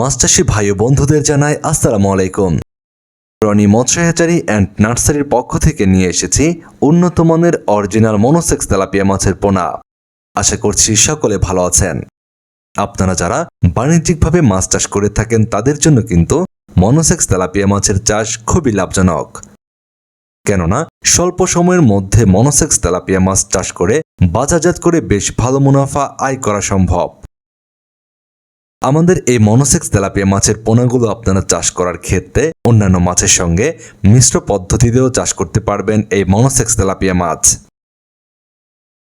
মাস্টারশি ভাই ও বন্ধুদের জানায় আসসালামু আলাইকুম। রনি মৎস্য অ্যান্ড নার্সারির পক্ষ থেকে নিয়ে এসেছি উন্নত মানের অরিজিনাল মনোসেক্স তেলাপিয়া মাছের পোনা। আশা করছি সকলে ভালো আছেন। আপনারা যারা বাণিজ্যিকভাবে মাছ চাষ করে থাকেন, তাদের জন্য কিন্তু মনোসেক্স তেলাপিয়া মাছের চাষ খুবই লাভজনক। কেননা, স্বল্প সময়ের মধ্যে মনোসেক্স তেলাপিয়া মাছ চাষ করে বাজারজাত করে বেশ ভালো মুনাফা আয় করা সম্ভব। আমাদের এই মনোসেক্স তেলাপিয়া মাছের পোনাগুলো আপনারা চাষ করার ক্ষেত্রে অন্যান্য মাছের সঙ্গে মিশ্র পদ্ধতিতেও চাষ করতে পারবেন এই মনোসেক্স তেলাপিয়া মাছ।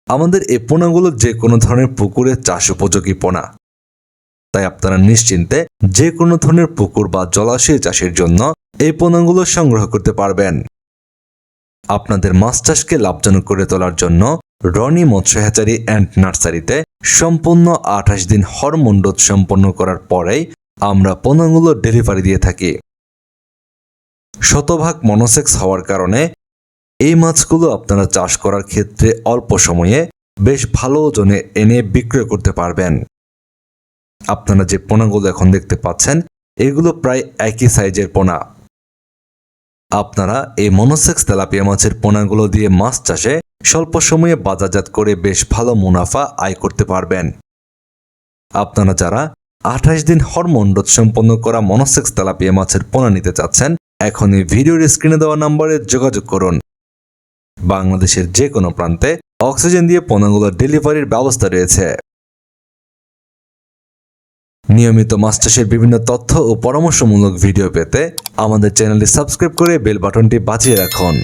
আমাদের এই পোনাগুলো যে কোনো ধরনের পুকুরে চাষ উপযোগী পোনা। তাই আপনারা নিশ্চিন্তে যে কোনো ধরনের পুকুর বা জলাশয় চাষের জন্য এই পোনাগুলো সংগ্রহ করতে পারবেন। আপনাদের মাছ চাষকে লাভজনক করে তোলার জন্য রনি মৎস্য হ্যাচারি অ্যান্ড নার্সারিতে সম্পূর্ণ আঠাশ দিন হরমোন সম্পন্ন করার পরেই আমরা পোনাগুলো ডেলিভারি দিয়ে থাকি। শতভাগ মনোসেক্স হওয়ার কারণে এই মাছগুলো আপনারা চাষ করার ক্ষেত্রে অল্প সময়ে বেশ ভালো ওজনে এনে বিক্রয় করতে পারবেন। আপনারা যে পোনাগুলো এখন দেখতে পাচ্ছেন, এগুলো প্রায় একই সাইজের পোনা। আপনারা এই মনোসেক্স তেলাপিয়া মাছের পোনাগুলো দিয়ে মাছ চাষে স্বল্প সময়ে বাজারজাত করে বেশ ভালো মুনাফা আয় করতে পারবেন। আপনারা যারা আঠাশ দিন হরমোন সম্পন্ন করা মনোসেক্স তেলাপিয়া মাছের পোনা নিতে চাচ্ছেন, এখনই ভিডিওর স্ক্রিনে দেওয়া নম্বরে যোগাযোগ করুন। বাংলাদেশের যে কোনো প্রান্তে অক্সিজেন দিয়ে পোনাগুলোর ডেলিভারির ব্যবস্থা রয়েছে। নিয়মিত মাস্টার্সের বিভিন্ন তথ্য ও পরামর্শমূলক ভিডিও পেতে আমাদের চ্যানেলটি সাবস্ক্রাইব করে বেল বাটনটি বাজিয়ে রাখুন।